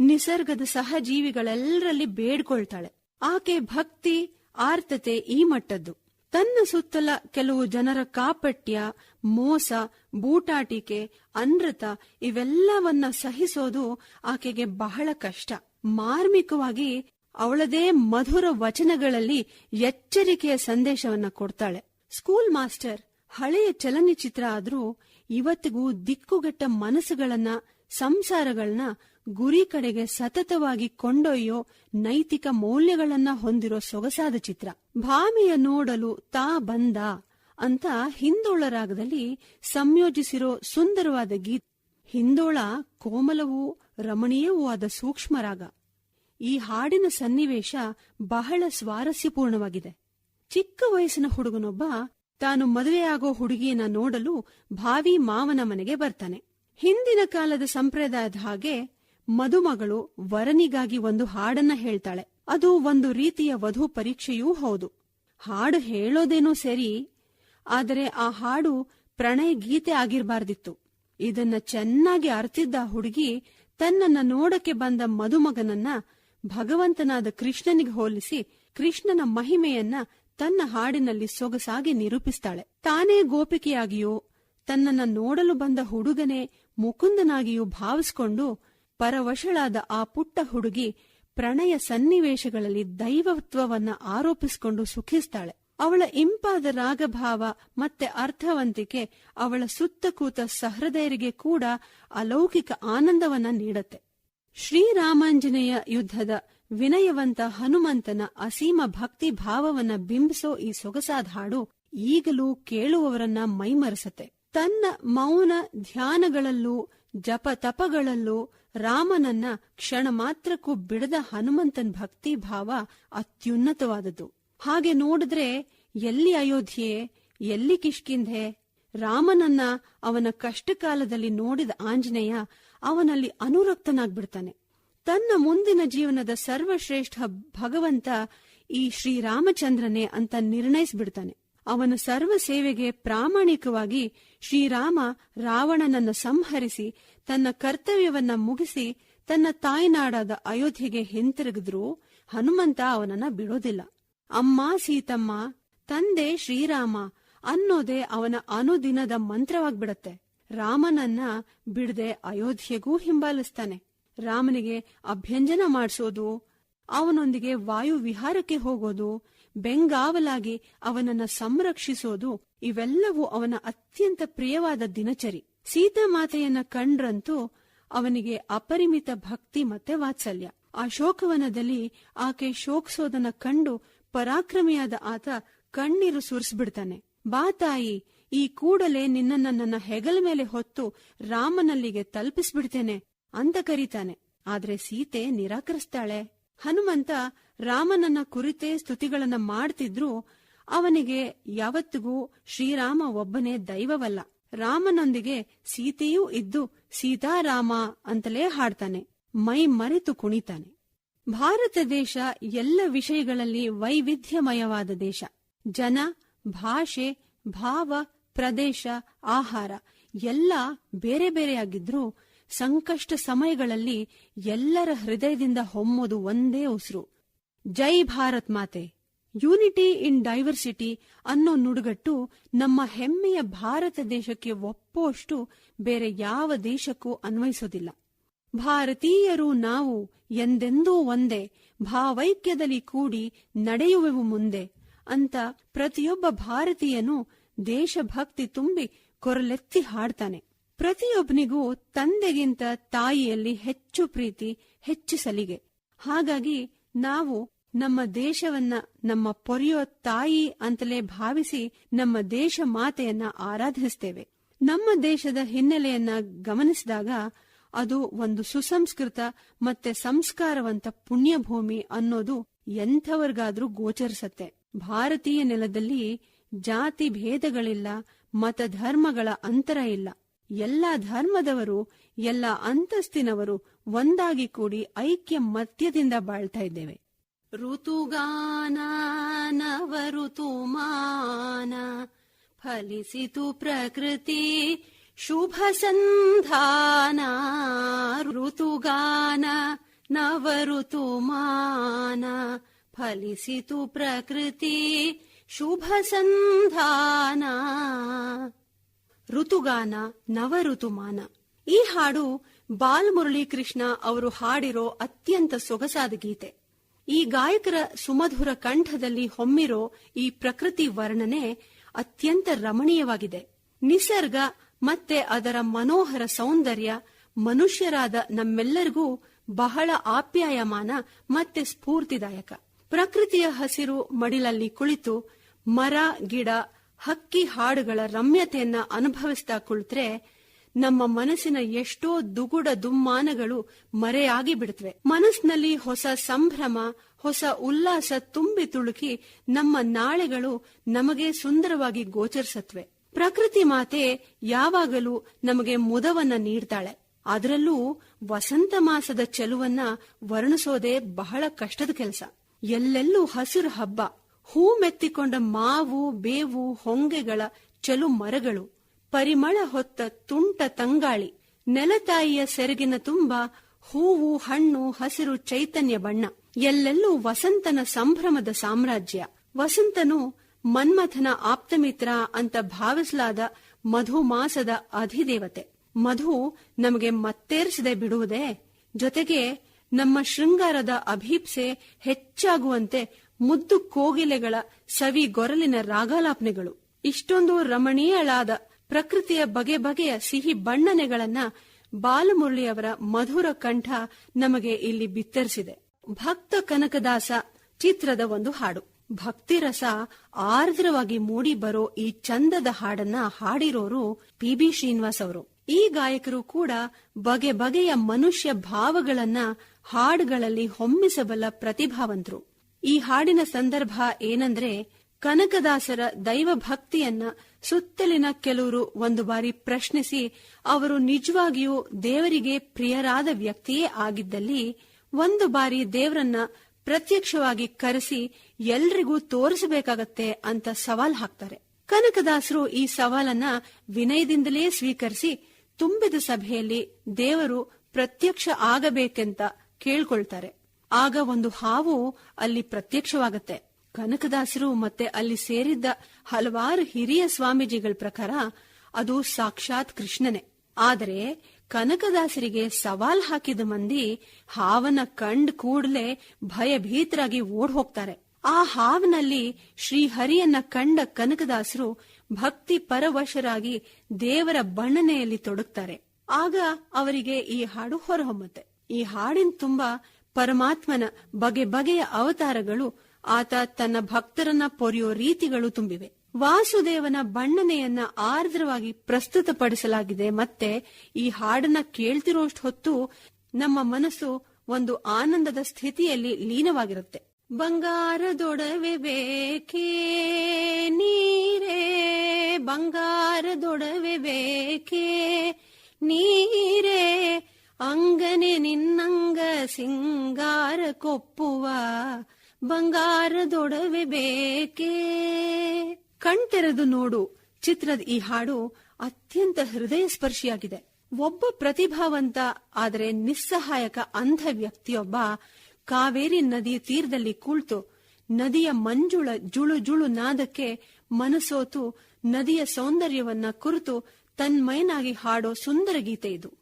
ನಿಸರ್ಗದ ಸಹಜೀವಿಗಳೆಲ್ಲರಲ್ಲಿ ಬೇಡ್ಕೊಳ್ತಾಳೆ. ಆಕೆ ಭಕ್ತಿ, ಆರ್ತತೆ ಈ ಮಟ್ಟದ್ದು. ತನ್ನ ಸುತ್ತಲ ಕೆಲವು ಜನರ ಕಾಪಟ್ಯ, ಮೋಸ, ಬೂಟಾಟಿಕೆ, ಅನೃತ ಇವೆಲ್ಲವನ್ನ ಸಹಿಸೋದು ಆಕೆಗೆ ಬಹಳ ಕಷ್ಟ. ಮಾರ್ಮಿಕವಾಗಿ ಅವಳದೇ ಮಧುರ ವಚನಗಳಲ್ಲಿ ಎಚ್ಚರಿಕೆಯ ಸಂದೇಶವನ್ನ ಕೊಡ್ತಾಳೆ. ಸ್ಕೂಲ್ ಮಾಸ್ಟರ್, ಹಳೆಯ ಚಲನಚಿತ್ರ ಆದ್ರೂ ಇವತ್ತಿಗೂ ದಿಕ್ಕುಗಟ್ಟ ಮನಸ್ಸುಗಳನ್ನ ಸಂಸಾರಗಳನ್ನ ಗುರಿ ಕಡೆಗೆ ಸತತವಾಗಿ ಕೊಂಡೊಯ್ಯೋ ನೈತಿಕ ಮೌಲ್ಯಗಳನ್ನ ಹೊಂದಿರೋ ಸೊಗಸಾದ ಚಿತ್ರ. ಭಾಮಿಯ ನೋಡಲು ತಾ ಬಂದ ಅಂತ ಹಿಂದೋಳ ರಾಗದಲ್ಲಿ ಸಂಯೋಜಿಸಿರೋ ಸುಂದರವಾದ ಗೀತ್. ಹಿಂದೋಳ ಕೋಮಲವೂ ರಮಣೀಯವೂ ಆದ ಸೂಕ್ಷ್ಮ ರಾಗ. ಈ ಹಾಡಿನ ಸನ್ನಿವೇಶ ಬಹಳ ಸ್ವಾರಸ್ಯಪೂರ್ಣವಾಗಿದೆ. ಚಿಕ್ಕ ವಯಸ್ಸಿನ ಹುಡುಗನೊಬ್ಬ ತಾನು ಮದುವೆಯಾಗೋ ಹುಡುಗಿಯನ್ನ ನೋಡಲು ಭಾವಿ ಮಾವನ ಮನೆಗೆ ಬರ್ತಾನೆ. ಹಿಂದಿನ ಕಾಲದ ಸಂಪ್ರದಾಯದ ಹಾಗೆ ಮದುಮಗಳು ವರನಿಗಾಗಿ ಒಂದು ಹಾಡನ್ನ ಹೇಳ್ತಾಳೆ. ಅದು ಒಂದು ರೀತಿಯ ವಧು ಪರೀಕ್ಷೆಯೂ ಹೌದು. ಹಾಡು ಹೇಳೋದೇನೋ ಸರಿ, ಆದರೆ ಆ ಹಾಡು ಪ್ರಣಯ ಗೀತೆ ಆಗಿರ್ಬಾರ್ದಿತ್ತು. ಇದನ್ನ ಚೆನ್ನಾಗಿ ಅರ್ತಿದ್ದ ಹುಡುಗಿ ತನ್ನನ್ನ ನೋಡಕ್ಕೆ ಬಂದ ಮದುಮಗನನ್ನ ಭಗವಂತನಾದ ಕೃಷ್ಣನಿಗೆ ಹೋಲಿಸಿ ಕೃಷ್ಣನ ಮಹಿಮೆಯನ್ನ ತನ್ನ ಹಾಡಿನಲ್ಲಿ ಸೊಗಸಾಗಿ ನಿರೂಪಿಸ್ತಾಳೆ. ತಾನೇ ಗೋಪಿಕೆಯಾಗಿಯೋ, ತನ್ನನ್ನ ನೋಡಲು ಬಂದ ಹುಡುಗನೇ ಮುಕುಂದನಾಗಿಯೂ ಭಾವಿಸ್ಕೊಂಡು ಪರವಶಳಾದ ಆ ಪುಟ್ಟ ಹುಡುಗಿ ಪ್ರಣಯ ಸನ್ನಿವೇಶಗಳಲ್ಲಿ ದೈವತ್ವವನ್ನ ಆರೋಪಿಸಿಕೊಂಡು ಸುಖಿಸ್ತಾಳೆ. ಅವಳ ಇಂಪಾದ ರಾಗಭಾವ ಮತ್ತೆ ಅರ್ಥವಂತಿಕೆ ಅವಳ ಸುತ್ತ ಕೂತ ಸಹೃದಯರಿಗೆ ಕೂಡ ಅಲೌಕಿಕ ಆನಂದವನ್ನ ನೀಡತ್ತೆ. ಶ್ರೀರಾಮಾಂಜನೇಯ ಯುದ್ಧದ ವಿನಯವಂತ ಹನುಮಂತನ ಅಸೀಮ ಭಕ್ತಿ ಭಾವವನ್ನ ಬಿಂಬಿಸೋ ಈ ಸೊಗಸಾದ ಹಾಡು ಈಗಲೂ ಕೇಳುವವರನ್ನ ಮೈಮರೆಸತ್ತೆ. ತನ್ನ ಮೌನ ಧ್ಯಾನಗಳಲ್ಲೂ ಜಪ ತಪಗಳಲ್ಲೂ ರಾಮನನ್ನ ಕ್ಷಣ ಮಾತ್ರಕ್ಕೂ ಬಿಡದ ಹನುಮಂತನ್ ಭಕ್ತಿ ಭಾವ ಅತ್ಯುನ್ನತವಾದದ್ದು. ಹಾಗೆ ನೋಡಿದ್ರೆ ಎಲ್ಲಿ ಅಯೋಧ್ಯೆ, ಎಲ್ಲಿ ಕಿಷ್ಕಿಂಧೆ, ರಾಮನನ್ನ ಅವನ ಕಷ್ಟಕಾಲದಲ್ಲಿ ನೋಡಿದ ಆಂಜನೇಯ ಅವನಲ್ಲಿ ಅನುರಕ್ತನಾಗ್ಬಿಡ್ತಾನೆ. ತನ್ನ ಮುಂದಿನ ಜೀವನದ ಸರ್ವಶ್ರೇಷ್ಠ ಭಗವಂತ ಈ ಶ್ರೀರಾಮಚಂದ್ರನೇ ಅಂತ ನಿರ್ಣಯಿಸ್ಬಿಡ್ತಾನೆ. ಅವನ ಸರ್ವ ಸೇವೆಗೆ ಪ್ರಾಮಾಣಿಕವಾಗಿ ಶ್ರೀರಾಮ ರಾವಣನನ್ನು ಸಂಹರಿಸಿ ತನ್ನ ಕರ್ತವ್ಯವನ್ನ ಮುಗಿಸಿ ತನ್ನ ತಾಯ್ನಾಡಾದ ಅಯೋಧ್ಯೆಗೆ ಹಿಂತಿರುಗಿದ್ರೂ ಹನುಮಂತ ಅವನನ್ನ ಬಿಡೋದಿಲ್ಲ. ಅಮ್ಮ ಸೀತಮ್ಮ, ತಂದೆ ಶ್ರೀರಾಮ ಅನ್ನೋದೇ ಅವನ ಅನುದಿನದ ಮಂತ್ರವಾಗ್ಬಿಡತ್ತೆ. ರಾಮನನ್ನ ಬಿಡದೆ ಅಯೋಧ್ಯೆಗೂ ಹಿಂಬಾಲಿಸ್ತಾನೆ. ರಾಮನಿಗೆ ಅಭ್ಯಂಜನ ಮಾಡಿಸೋದು, ಅವನೊಂದಿಗೆ ವಾಯು ವಿಹಾರಕ್ಕೆ ಹೋಗೋದು ಬೆಂಗಾವಲಾಗಿ ಅವನನ್ನ ಸಂರಕ್ಷಿಸೋದು ಇವೆಲ್ಲವೂ ಅವನ ಅತ್ಯಂತ ಪ್ರಿಯವಾದ ದಿನಚರಿ. ಸೀತಾಮಾತೆಯನ್ನ ಕಂಡ್ರಂತೂ ಅವನಿಗೆ ಅಪರಿಮಿತ ಭಕ್ತಿ ಮತ್ತೆ ವಾತ್ಸಲ್ಯ. ಆ ಶೋಕವನದಲ್ಲಿ ಆಕೆ ಶೋಕಿಸೋದನ್ನ ಕಂಡು ಪರಾಕ್ರಮಿಯಾದ ಆತ ಕಣ್ಣೀರು ಸುರಿಸ್ಬಿಡ್ತಾನೆ. ಬಾ ತಾಯಿ, ಈ ಕೂಡಲೇ ನಿನ್ನನ್ನ ನನ್ನ ಹೆಗಲ ಮೇಲೆ ಹೊತ್ತು ರಾಮನಲ್ಲಿಗೆ ತಲುಪಿಸ್ಬಿಡ್ತೇನೆ ಅಂತ ಕರೀತಾನೆ. ಆದ್ರೆ ಸೀತೆ ನಿರಾಕರಿಸ್ತಾಳೆ. ಹನುಮಂತ ರಾಮನನ್ನ ಕುರಿತೇ ಸ್ತುತಿಗಳನ್ನ ಮಾಡ್ತಿದ್ರು, ಅವನಿಗೆ ಯಾವತ್ತಿಗೂ ಶ್ರೀರಾಮ ಒಬ್ಬನೇ ದೈವವಲ್ಲ. ರಾಮನೊಂದಿಗೆ ಸೀತೆಯೂ ಇದ್ದು, ಸೀತಾರಾಮ ಅಂತಲೇ ಹಾಡ್ತಾನೆ, ಮೈ ಮರೆತು ಕುಣಿತಾನೆ. ಭಾರತ ದೇಶ ಎಲ್ಲ ವಿಷಯಗಳಲ್ಲಿ ವೈವಿಧ್ಯಮಯವಾದ ದೇಶ. ಜನ, ಭಾಷೆ, ಭಾವ, ಪ್ರದೇಶ, ಆಹಾರ ಎಲ್ಲ ಬೇರೆ ಬೇರೆಯಾಗಿದ್ರೂ ಸಂಕಷ್ಟ ಸಮಯಗಳಲ್ಲಿ ಎಲ್ಲರ ಹೃದಯದಿಂದ ಹೊಮ್ಮೋದು ಒಂದೇ ಉಸಿರು. ಜೈ ಭಾರತ್ ಮಾತೆ, ಯೂನಿಟಿ ಇನ್ ಡೈವರ್ಸಿಟಿ ಅನ್ನೋ ನುಡುಗಟ್ಟು ನಮ್ಮ ಹೆಮ್ಮೆಯ ಭಾರತ ದೇಶಕ್ಕೆ ಒಪ್ಪುವಷ್ಟು ಬೇರೆ ಯಾವ ದೇಶಕ್ಕೂ ಅನ್ವಯಿಸೋದಿಲ್ಲ. ಭಾರತೀಯರು ನಾವು ಎಂದೆಂದೂ ಒಂದೇ ಭಾವೈಕ್ಯದಲ್ಲಿ ಕೂಡಿ ನಡೆಯುವೆವು ಮುಂದೆ ಅಂತ ಪ್ರತಿಯೊಬ್ಬ ಭಾರತೀಯನು ದೇಶಭಕ್ತಿ ತುಂಬಿ ಕೊರಲೆತ್ತಿ ಹಾಡ್ತಾನೆ. ಪ್ರತಿಯೊಬ್ಬನಿಗೂ ತಂದೆಗಿಂತ ತಾಯಿಯಲ್ಲಿ ಹೆಚ್ಚು ಪ್ರೀತಿ, ಹೆಚ್ಚು ಸಲಿಗೆ. ಹಾಗಾಗಿ ನಾವು ನಮ್ಮ ದೇಶವನ್ನ ನಮ್ಮ ಪೊರೆಯೋ ತಾಯಿ ಅಂತಲೇ ಭಾವಿಸಿ ನಮ್ಮ ದೇಶ ಮಾತೆಯನ್ನ ಆರಾಧಿಸ್ತೇವೆ ನಮ್ಮ ದೇಶದ ಹಿನ್ನೆಲೆಯನ್ನ ಗಮನಿಸಿದಾಗ ಅದು ಒಂದು ಸುಸಂಸ್ಕೃತ ಮತ್ತೆ ಸಂಸ್ಕಾರವಂತ ಪುಣ್ಯಭೂಮಿ ಅನ್ನೋದು ಎಂಥವರ್ಗಾದ್ರೂ ಗೋಚರಿಸತ್ತೆ. ಭಾರತೀಯ ನೆಲದಲ್ಲಿ ಜಾತಿ ಭೇದಗಳಿಲ್ಲ ಮತ ಧರ್ಮಗಳ ಅಂತರ ಇಲ್ಲ. ಎಲ್ಲ ಧರ್ಮದವರು, ಎಲ್ಲ ಅಂತಸ್ತಿನವರು ಒಂದಾಗಿ ಕೂಡಿ ಐಕ್ಯ ಮತ್ಯದಿಂದ ಬಾಳ್ತಾ ಇದ್ದೇವೆ. ಋತುಗಾನ ನವ ಋತುಮಾನ ಫಲಿಸಿತು ಪ್ರಕೃತಿ ಶುಭ ಸಂಧಾನ ಋತುಗಾನ ನವಋತುಮಾನ ಫಲಿಸಿತು ಪ್ರಕೃತಿ ಶುಭ ಸಂಧಾನ ಋತುಗಾನ ನವ ಋತುಮಾನ ಈ ಹಾಡು ಬಾಲ್ಮುರಳಿ ಕೃಷ್ಣ ಅವರು ಹಾಡಿರೋ ಅತ್ಯಂತ ಸೊಗಸಾದ ಗೀತೆ. ಈ ಗಾಯಕರ ಸುಮಧುರ ಕಂಠದಲ್ಲಿ ಹೊಮ್ಮಿರೋ ಈ ಪ್ರಕೃತಿ ವರ್ಣನೆ ಅತ್ಯಂತ ರಮಣೀಯವಾಗಿದೆ. ನಿಸರ್ಗ ಮತ್ತೆ ಅದರ ಮನೋಹರ ಸೌಂದರ್ಯ ಮನುಷ್ಯರಾದ ನಮ್ಮೆಲ್ಲರಿಗೂ ಬಹಳ ಆಪ್ಯಾಯಮಾನ ಮತ್ತೆ ಸ್ಫೂರ್ತಿದಾಯಕ. ಪ್ರಕೃತಿಯ ಹಸಿರು ಮಡಿಲಲ್ಲಿ ಕುಳಿತು ಮರ, ಗಿಡ, ಹಕ್ಕಿ ಹಾಡುಗಳ ರಮ್ಯತೆಯನ್ನ ಅನುಭವಿಸ್ತಾ ಕುಳಿತ್ರೆ ನಮ್ಮ ಮನಸ್ಸಿನ ಎಷ್ಟೋ ದುಗುಡ ದುಮ್ಮಾನಗಳು ಮರೆಯಾಗಿ ಬಿಡುತ್ತವೆ. ಮನಸ್ಸಿನಲ್ಲಿ ಹೊಸ ಸಂಭ್ರಮ, ಹೊಸ ಉಲ್ಲಾಸ ತುಂಬಿ ತುಳುಕಿ ನಮ್ಮ ನಾಳೆಗಳು ನಮಗೆ ಸುಂದರವಾಗಿ ಗೋಚರಿಸತ್ವೆ ಪ್ರಕೃತಿ ಮಾತೆ ಯಾವಾಗಲೂ ನಮಗೆ ಮುದವನ್ನ ನೀಡ್ತಾಳೆ. ಅದರಲ್ಲೂ ವಸಂತ ಮಾಸದ ಚೆಲುವನ್ನ ವರ್ಣಿಸೋದೇ ಬಹಳ ಕಷ್ಟದ ಕೆಲಸ. ಎಲ್ಲೆಲ್ಲೂ ಹಸಿರು ಹಬ್ಬ, ಹೂ ಮೆತ್ತಿಕೊಂಡ ಮಾವು, ಬೇವು, ಹೊಂಗೆಗಳ ಚೆಲು ಮರಗಳು. ಪರಿಮಳ ಹೊತ್ತ ತುಂಟ ತಂಗಾಳಿ ನೆಲತಾಯಿಯ ಸೆರಗಿನ ತುಂಬ, ಹೂವು, ಹಣ್ಣು, ಹಸಿರು ಚೈತನ್ಯ ಬಣ್ಣ. ಎಲ್ಲೆಲ್ಲೂ ವಸಂತನ ಸಂಭ್ರಮದ ಸಾಮ್ರಾಜ್ಯ. ವಸಂತನು ಮನ್ಮಥನ ಆಪ್ತಮಿತ್ರ ಅಂತ ಭಾವಿಸಲಾದ ಮಧು ಮಾಸದ ಅಧಿದೇವತೆ. ಮಧು ನಮಗೆ ಮತ್ತೇರಿಸದೆ ಬಿಡುವುದೇ? ಜೊತೆಗೆ ನಮ್ಮ ಶೃಂಗಾರದ ಅಭೀಪ್ಸೆ ಹೆಚ್ಚಾಗುವಂತೆ ಮುದ್ದು ಕೋಗಿಲೆಗಳ ಸವಿ ಗೊರಲಿನ ರಾಗಾಲಾಪನೆಗಳು. ಇಷ್ಟೊಂದು ರಮಣೀಯಳಾದ ಪ್ರಕೃತಿಯ ಬಗೆ ಬಗೆಯ ಸಿಹಿ ಬಣ್ಣನೆಗಳನ್ನ ಬಾಲಮುರಳಿಯವರ ಮಧುರ ಕಂಠ ನಮಗೆ ಇಲ್ಲಿ ಬಿತ್ತರಿಸಿದೆ. ಭಕ್ತ ಕನಕದಾಸ ಚಿತ್ರದ ಒಂದು ಹಾಡು. ಭಕ್ತಿರಸ ಆರ್ದ್ರವಾಗಿ ಮೂಡಿ ಬರೋ ಈ ಚಂದದ ಹಾಡನ್ನ ಹಾಡಿರೋರು ಪಿ ಬಿ ಶ್ರೀನಿವಾಸ್ ಅವರು. ಈ ಗಾಯಕರು ಕೂಡ ಬಗೆ ಬಗೆಯ ಮನುಷ್ಯ ಭಾವಗಳನ್ನ ಹಾಡುಗಳಲ್ಲಿ ಹೊಮ್ಮಿಸಬಲ್ಲ ಪ್ರತಿಭಾವಂತರು. ಈ ಹಾಡಿನ ಸಂದರ್ಭ ಏನಂದ್ರೆ ಕನಕದಾಸರ ದೈವ ಭಕ್ತಿಯನ್ನ ಸುತ್ತಲಿನ ಕೆಲವರು ಒಂದು ಬಾರಿ ಪ್ರಶ್ನಿಸಿ, ಅವರು ನಿಜವಾಗಿಯೂ ದೇವರಿಗೆ ಪ್ರಿಯರಾದ ವ್ಯಕ್ತಿಯೇ ಆಗಿದ್ದಲ್ಲಿ ಒಂದು ಬಾರಿ ದೇವರನ್ನ ಪ್ರತ್ಯಕ್ಷವಾಗಿ ಕರೆಸಿ ಎಲ್ರಿಗೂ ತೋರಿಸಬೇಕಾಗತ್ತೆ ಅಂತ ಸವಾಲ್ ಹಾಕ್ತಾರೆ. ಕನಕದಾಸರು ಈ ಸವಾಲನ್ನ ವಿನಯದಿಂದಲೇ ಸ್ವೀಕರಿಸಿ, ತುಂಬಿದ ಸಭೆಯಲ್ಲಿ ದೇವರು ಪ್ರತ್ಯಕ್ಷ ಆಗಬೇಕೆಂತ ಕೇಳ್ಕೊಳ್ತಾರೆ. ಆಗ ಒಂದು ಹಾವು ಅಲ್ಲಿ ಪ್ರತ್ಯಕ್ಷವಾಗತ್ತೆ. ಕನಕದಾಸರು ಮತ್ತೆ ಅಲ್ಲಿ ಸೇರಿದ್ದ ಹಲವಾರು ಹಿರಿಯ ಸ್ವಾಮೀಜಿಗಳ ಪ್ರಕಾರ ಅದು ಸಾಕ್ಷಾತ್ ಕೃಷ್ಣನೇ. ಆದರೆ ಕನಕದಾಸರಿಗೆ ಸವಾಲ್ ಹಾಕಿದ ಮಂದಿ ಹಾವನ ಕಂಡ್ ಕೂಡಲೇ ಭಯಭೀತರಾಗಿ ಓಡ್ ಹೋಗ್ತಾರೆ ಆ ಹಾವನಲ್ಲಿ ಶ್ರೀಹರಿಯನ್ನ ಕಂಡ ಕನಕದಾಸರು ಭಕ್ತಿ ಪರವಶರಾಗಿ ದೇವರ ಬಣ್ಣನೆಯಲ್ಲಿ ತೊಡಗ್ತಾರೆ. ಆಗ ಅವರಿಗೆ ಈ ಹಾಡು ಹೊರಹೊಮ್ಮತ್ತೆ. ಈ ಹಾಡಿನ ತುಂಬಾ ಪರಮಾತ್ಮನ ಬಗೆ ಬಗೆಯ ಅವತಾರಗಳು ಆತ ತನ್ನ ಭಕ್ತರನ್ನ ಪೊರೆಯೋ ರೀತಿಗಳು ತುಂಬಿವೆ. ವಾಸುದೇವನ ಬಣ್ಣನೆಯನ್ನ ಆರ್ದ್ರವಾಗಿ ಪ್ರಸ್ತುತಪಡಿಸಲಾಗಿದೆ. ಮತ್ತೆ ಈ ಹಾಡನ್ನ ಕೇಳ್ತಿರೋಷ್ಟು ಹೊತ್ತು ನಮ್ಮ ಮನಸ್ಸು ಒಂದು ಆನಂದದ ಸ್ಥಿತಿಯಲ್ಲಿ ಲೀನವಾಗಿರುತ್ತೆ. ಬಂಗಾರದೊಡವೆ ಬೇಕೇ ನೀರೇ? ಬಂಗಾರದೊಡವೆ ಬೇಕೇ ನೀರೇ? ಅಂಗನೆ ನಿನ್ನಂಗ ಸಿಂಗಾರ ಕೊಪ್ಪುವ ಬಂಗಾರದೊಡವೆ ಬೇಕೇ? ಕಣ್ತೆರೆದು ನೋಡು, ಚಿತ್ರದ ಈ ಹಾಡು ಅತ್ಯಂತ ಹೃದಯ ಸ್ಪರ್ಶಿಯಾಗಿದೆ. ಒಬ್ಬ ಪ್ರತಿಭಾವಂತ, ಆದರೆ ನಿಸ್ಸಹಾಯಕ ಅಂಧ ವ್ಯಕ್ತಿಯೊಬ್ಬ ಕಾವೇರಿ ನದಿ ತೀರದಲ್ಲಿ ಕುಳಿತು. ನದಿಯ ಮಂಜುಳ ಜುಳು ಜುಳು ನಾದಕ್ಕೆ ಮನಸೋತು, ನದಿಯ ಸೌಂದರ್ಯವನ್ನ ಕುರಿತು ತನ್ಮಯನಾಗಿ ಹಾಡೋ ಸುಂದರ ಗೀತೆ ಇದು.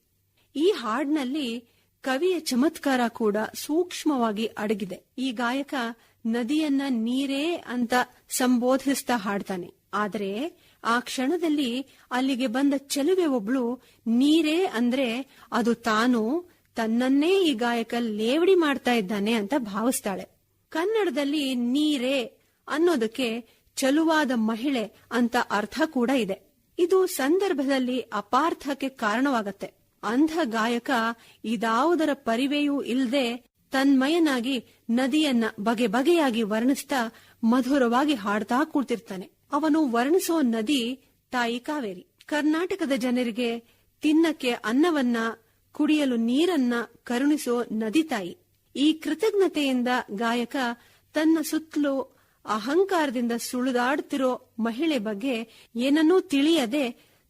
ಈ ಹಾಡ್ನಲ್ಲಿ ಕವಿಯ ಚಮತ್ಕಾರ ಕೂಡ ಸೂಕ್ಷ್ಮವಾಗಿ ಅಡಗಿದೆ. ಈ ಗಾಯಕ ನದಿಯನ್ನ ನೀರೇ ಅಂತ ಸಂಬೋಧಿಸ್ತಾ ಹಾಡ್ತಾನೆ. ಆದರೆ ಆ ಕ್ಷಣದಲ್ಲಿ ಅಲ್ಲಿಗೆ ಬಂದ ಚೆಲುವೆ ಒಬ್ಳು ನೀರೇ ಅಂದ್ರೆ ಅದು ತಾನು ತನ್ನನ್ನೇ ಈ ಗಾಯಕ ಲೇವಡಿ ಮಾಡ್ತಾ ಇದ್ದಾನೆ ಅಂತ ಭಾವಿಸ್ತಾಳೆ. ಕನ್ನಡದಲ್ಲಿ ನೀರೇ ಅನ್ನೋದಕ್ಕೆ ಚಲುವಾದ ಮಹಿಳೆ ಅಂತ ಅರ್ಥ ಕೂಡ ಇದೆ. ಇದು ಸಂದರ್ಭದಲ್ಲಿ ಅಪಾರ್ಥಕ್ಕೆ ಕಾರಣವಾಗತ್ತೆ. ಅಂಧ ಗಾಯಕ ಇದಾವುದರ ಪರಿವೆಯೂ ಇಲ್ಲದೆ ತನ್ಮಯನಾಗಿ ನದಿಯನ್ನ ಬಗೆ ಬಗೆಯಾಗಿ ವರ್ಣಿಸ್ತಾ ಮಧುರವಾಗಿ ಹಾಡ್ತಾ ಕೂಡ್ತಿರ್ತಾನೆ ಅವನು ವರ್ಣಿಸೋ ನದಿ ತಾಯಿ ಕಾವೇರಿ. ಕರ್ನಾಟಕದ ಜನರಿಗೆ ತಿನ್ನಕ್ಕೆ ಅನ್ನವನ್ನ, ಕುಡಿಯಲು ನೀರನ್ನ ಕರುಣಿಸೋ ನದಿ ತಾಯಿ. ಈ ಕೃತಜ್ಞತೆಯಿಂದ ಗಾಯಕ ತನ್ನ ಸುತ್ತಲೂ ಅಹಂಕಾರದಿಂದ ಸುಳಿದಾಡುತ್ತಿರೋ ಮಹಿಳೆ ಬಗ್ಗೆ ಏನನ್ನೂ ತಿಳಿಯದೆ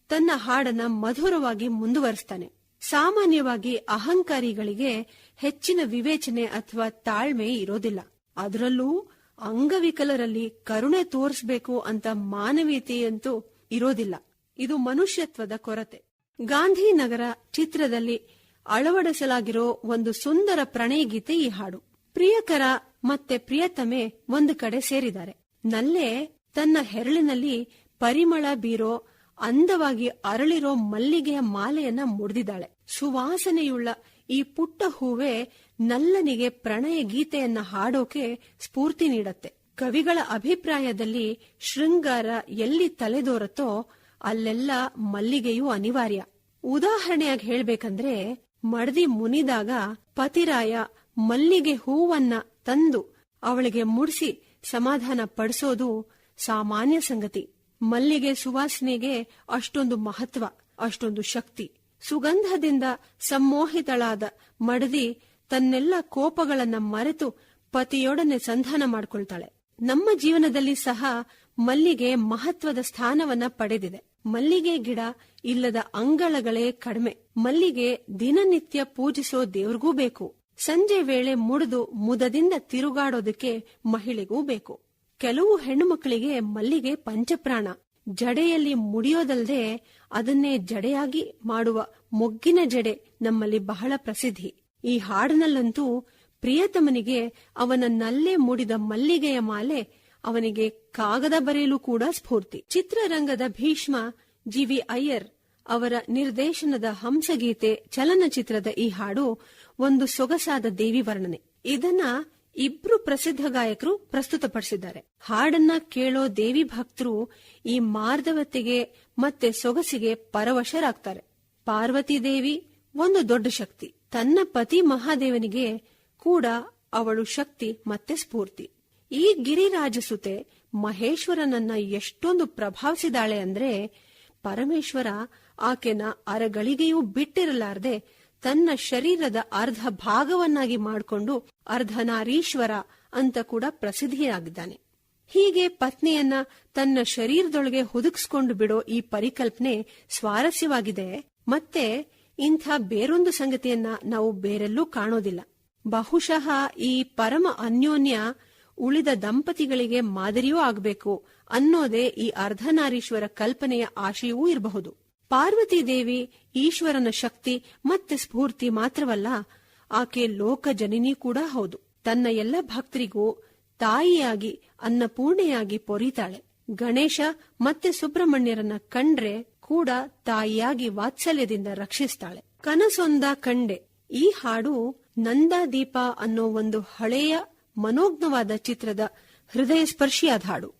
ತನ್ನ ಹಾಡನ್ನ ಮಧುರವಾಗಿ ಮುಂದುವರಿಸ್ತಾನೆ. ಸಾಮಾನ್ಯವಾಗಿ ಅಹಂಕಾರಿಗಳಿಗೆ ಹೆಚ್ಚಿನ ವಿವೇಚನೆ ಅಥವಾ ತಾಳ್ಮೆ ಇರೋದಿಲ್ಲ. ಅದರಲ್ಲೂ ಅಂಗವಿಕಲರಲ್ಲಿ ಕರುಣೆ ತೋರಿಸಬೇಕು ಅಂತ ಮಾನವೀಯತೆಯಂತೂ ಇರೋದಿಲ್ಲ. ಇದು ಮನುಷ್ಯತ್ವದ ಕೊರತೆ. ಗಾಂಧಿನಗರ ಚಿತ್ರದಲ್ಲಿ ಅಳವಡಿಸಲಾಗಿರೋ ಒಂದು ಸುಂದರ ಪ್ರಣಯ ಗೀತೆ ಈ ಹಾಡು. ಪ್ರಿಯಕರ ಮತ್ತೆ ಪ್ರಿಯತಮೆ ಒಂದು ಕಡೆ ಸೇರಿದ್ದಾರೆ. ನಲ್ಲೇ ತನ್ನ ಹೆರಳಿನಲ್ಲಿ ಪರಿಮಳ ಬೀರೋ ಅಂದವಾಗಿ ಅರಳಿರೋ ಮಲ್ಲಿಗೆಯ ಮಾಲೆಯನ್ನ ಮುಡಿದಿದ್ದಾಳೆ. ಸುವಾಸನೆಯುಳ್ಳ ಈ ಪುಟ್ಟ ಹೂವೆ ನಲ್ಲನಿಗೆ ಪ್ರಣಯ ಗೀತೆಯನ್ನ ಹಾಡೋಕೆ ಸ್ಫೂರ್ತಿ ನೀಡತ್ತೆ. ಕವಿಗಳ ಅಭಿಪ್ರಾಯದಲ್ಲಿ ಶೃಂಗಾರ ಎಲ್ಲಿ ತಲೆದೋರತ್ತೋ ಅಲ್ಲೆಲ್ಲ ಮಲ್ಲಿಗೆಯೂ ಅನಿವಾರ್ಯ. ಉದಾಹರಣೆಯಾಗಿ ಹೇಳ್ಬೇಕಂದ್ರೆ, ಮಡದಿ ಮುನಿದಾಗ ಪತಿರಾಯ ಮಲ್ಲಿಗೆ ಹೂವನ್ನ ತಂದು ಅವಳಿಗೆ ಮುಡಿಸಿ ಸಮಾಧಾನ ಪಡಿಸೋದು ಸಾಮಾನ್ಯ ಸಂಗತಿ. ಮಲ್ಲಿಗೆ ಸುವಾಸನೆಗೆ ಅಷ್ಟೊಂದು ಮಹತ್ವ, ಅಷ್ಟೊಂದು ಶಕ್ತಿ. ಸುಗಂಧದಿಂದ ಸಮ್ಮೋಹಿತಳಾದ ಮಡದಿ ತನ್ನೆಲ್ಲ ಕೋಪಗಳನ್ನ ಮರೆತು ಪತಿಯೊಡನೆ ಸಂಧಾನ ಮಾಡಿಕೊಳ್ತಾಳೆ. ನಮ್ಮ ಜೀವನದಲ್ಲಿ ಸಹ ಮಲ್ಲಿಗೆ ಮಹತ್ವದ ಸ್ಥಾನವನ್ನ ಪಡೆದಿದೆ. ಮಲ್ಲಿಗೆ ಗಿಡ ಇಲ್ಲದ ಅಂಗಳಗಳೇ ಕಡಿಮೆ. ಮಲ್ಲಿಗೆ ದಿನನಿತ್ಯ ಪೂಜಿಸೋ ದೇವ್ರಿಗೂ ಬೇಕು. ಸಂಜೆ ವೇಳೆ ಮುಡಿದು ಮುದದಿಂದ ತಿರುಗಾಡೋದಕ್ಕೆ ಮಹಿಳೆಗೂ ಬೇಕು. ಕೆಲವು ಹೆಣ್ಣುಮಕ್ಕಳಿಗೆ ಮಲ್ಲಿಗೆ ಪಂಚಪ್ರಾಣ. ಜಡೆಯಲ್ಲಿ ಮುಡಿಯೋದಲ್ಲದೆ ಅದನ್ನೇ ಜಡೆಯಾಗಿ ಮಾಡುವ ಮೊಗ್ಗಿನ ಜಡೆ ನಮ್ಮಲ್ಲಿ ಬಹಳ ಪ್ರಸಿದ್ಧಿ. ಈ ಹಾಡಿನಲ್ಲಂತೂ ಪ್ರಿಯತಮನಿಗೆ ಅವನ ನಲ್ಲೇ ಮುಡಿದ ಮಲ್ಲಿಗೆಯ ಮಾಲೆ ಅವನಿಗೆ ಕಾಗದ ಬರೆಯಲು ಕೂಡ ಸ್ಫೂರ್ತಿ. ಚಿತ್ರರಂಗದ ಭೀಷ್ಮ ಜಿವಿ ಅಯ್ಯರ್ ಅವರ ನಿರ್ದೇಶನದ ಹಂಸಗೀತೆ ಚಲನಚಿತ್ರದ ಈ ಹಾಡು ಒಂದು ಸೊಗಸಾದ ದೇವಿ ವರ್ಣನೆ. ಇದನ್ನ ಇಬ್ರು ಪ್ರಸಿದ್ಧ ಗಾಯಕರು ಪ್ರಸ್ತುತಪಡಿಸಿದ್ದಾರೆ. ಹಾಡನ್ನ ಕೇಳೋ ದೇವಿ ಭಕ್ತರು ಈ ಮಾರ್ಧವತೆಗೆ ಮತ್ತೆ ಸೊಗಸಿಗೆ ಪರವಶರಾಗ್ತಾರೆ. ಪಾರ್ವತಿ ದೇವಿ ಒಂದು ದೊಡ್ಡ ಶಕ್ತಿ. ತನ್ನ ಪತಿ ಮಹಾದೇವನಿಗೆ ಕೂಡ ಅವಳು ಶಕ್ತಿ ಮತ್ತೆ ಸ್ಫೂರ್ತಿ. ಈ ಗಿರಿರಾಜಸುತೆ ಮಹೇಶ್ವರನನ್ನ ಎಷ್ಟೊಂದು ಪ್ರಭಾವಿಸಿದಾಳೆ ಅಂದ್ರೆ ಪರಮೇಶ್ವರ ಆಕೆನ ಅರಗಳಿಗೆಯೂ ಬಿಟ್ಟಿರಲಾರದೆ ತನ್ನ ಶರೀರದ ಅರ್ಧ ಭಾಗವನ್ನಾಗಿ ಮಾಡಿಕೊಂಡು ಅರ್ಧನಾರೀಶ್ವರ ಅಂತ ಕೂಡ ಪ್ರಸಿದ್ಧಿಯಾಗಿದ್ದಾನೆ. ಹೀಗೆ ಪತ್ನಿಯನ್ನ ತನ್ನ ಶರೀರದೊಳಗೆ ಹುದುಕ್ಸ್ಕೊಂಡು ಬಿಡೋ ಈ ಪರಿಕಲ್ಪನೆ ಸ್ವಾರಸ್ಯವಾಗಿದೆ. ಮತ್ತೆ ಇಂಥ ಬೇರೊಂದು ಸಂಗತಿಯನ್ನ ನಾವು ಬೇರೆಲ್ಲೂ ಕಾಣೋದಿಲ್ಲ. ಬಹುಶಃ ಈ ಪರಮ ಅನ್ಯೋನ್ಯ ಉಳಿದ ದಂಪತಿಗಳಿಗೆ ಮಾದರಿಯೂ ಆಗಬೇಕು ಅನ್ನೋದೇ ಈ ಅರ್ಧನಾರೀಶ್ವರ ಕಲ್ಪನೆಯ ಆಶಯವೂ ಇರಬಹುದು. ಪಾರ್ವತಿ ದೇವಿ ಈಶ್ವರನ ಶಕ್ತಿ ಮತ್ತೆ ಸ್ಫೂರ್ತಿ ಮಾತ್ರವಲ್ಲ, ಆಕೆ ಲೋಕ ಜನನಿ ಕೂಡ ಹೌದು. ತನ್ನ ಎಲ್ಲ ಭಕ್ತರಿಗೂ ತಾಯಿಯಾಗಿ, ಅನ್ನಪೂರ್ಣೆಯಾಗಿ ಪೊರಿತಾಳೆ. ಗಣೇಶ ಮತ್ತೆ ಸುಬ್ರಹ್ಮಣ್ಯರನ್ನ ಕಂಡ್ರೆ ಕೂಡ ತಾಯಿಯಾಗಿ ವಾತ್ಸಲ್ಯದಿಂದ ರಕ್ಷಿಸ್ತಾಳೆ. ಕನಸೊಂದ ಕಂಡೆ. ಈ ಹಾಡು ನಂದಾದೀಪ ಅನ್ನೋ ಒಂದು ಹಳೆಯ ಮನೋಜ್ಞವಾದ ಚಿತ್ರದ ಹೃದಯ ಸ್ಪರ್ಶಿಯಾದ ಹಾಡು.